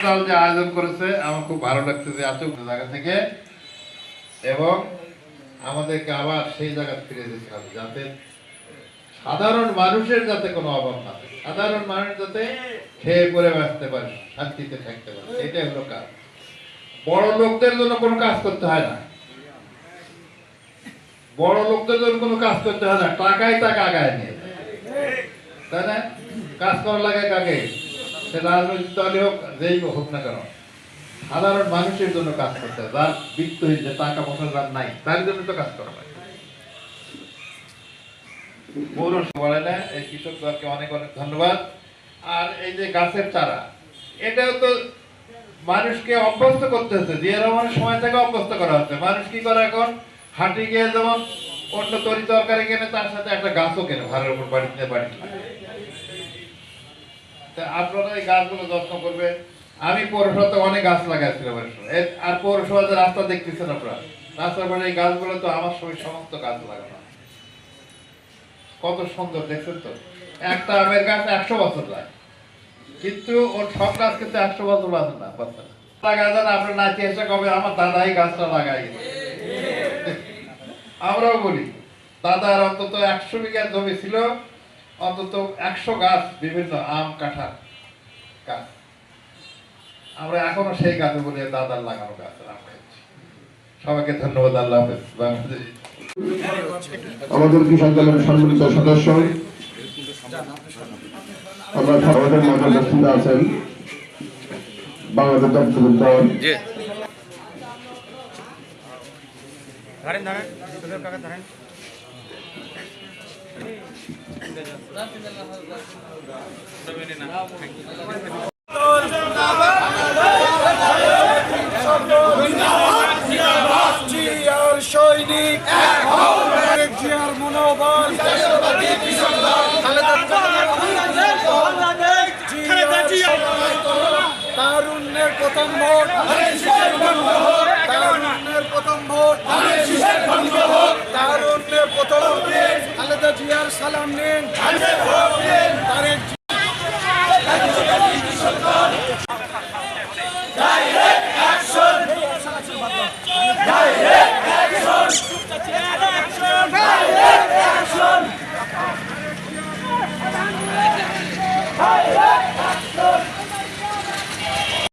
যে আয়োজন করেছে, আমার খুব ভালো লাগছে যে এত জায়গা থেকে। এবং আমাদেরকে আবার সেই জায়গা ফিরে যেতে হবে, যাতে সাধারণ মানুষের যাতে কোনো অভাব না থাকে। সাধারণ মানুষ যাতে খেয়ে পরে বাঁচতে পারে, শান্তিতে থাকতে পারে, এটাই হলো কাজ। বড় লোকদের জন্য কোনো কাজ করতে হয় না। বড় লোকদের জন্য কোনো কাজ করতে হয় না, টাকাই টাকা আগায় নিয়ে। তাই না? কাজ করা লাগে কাকে? রাজনৈতিক দলই হোক, যেই হোক না কেন, সাধারণ মানুষের জন্য কাজ করতে হয় যার বিত্তহীন যে টাকা পয়সা যার নাই, তার জন্য তো কাজ করা লাগে পৌরসভা না, এই কৃষক দলকে অনেক অনেক ধন্যবাদ। আর এই যে গাছের চারা, এটাও তো মানুষকে অভ্যস্ত করতে হচ্ছে। জিয়া রহমানের সময় থেকে অভ্যস্ত করা হচ্ছে। মানুষ কি করে এখন? হাঁটি গিয়ে যেমন অন্য তরি তরকারি কেনে, তার সাথে একটা গাছও কেনে ভাড়ার উপর বাড়িতে বাড়িতে আপনারা এই গাছগুলো যত্ন আমি পৌরসভাতে অনেক গাছ লাগাইছিলাম আর পৌরসভাতে রাস্তা দেখতেছেন আপনারা, রাস্তার এই গাছগুলো তো আমার সমস্ত গাছ লাগানো। কত সুন্দর, দেখছেন তো? একটা আমের গাছ একশো বছর যায়। কিন্তু ওর সব গাছ কিন্তু একশো বছর বাঁচে না বাচ্চা আপনার কবে আমার দাদাই গাছটা লাগাই আমরাও বলি, দাদার অন্তত একশো বিঘা জমি ছিল অন্তত একশো গাছ বিভিন্ন আম কাঁঠাল গাছ। আমরা এখনও সেই গাছে বলি দাদার লাগানো গাছ আম খাচ্ছি সবাইকে ধন্যবাদ আল্লাহ হাফেজ বাংলাদেশ। আমাদের কৃষক দলের সম্মিলিত সদস্য আমরা আমাদের মাঝে উপস্থিত আছেন। বাংলাদেশ জাতীয় দল ধরেন ধরেন কাকা ধরেন। জিয়ার সৈনিক জিয়ার মনোবল তারুণ্যের প্রথম ভোট। তারুণ্যের প্রথম ভোট। আমাদের প্রথম খালেদা জিয়ার সালাম নিন। তারেক Hey!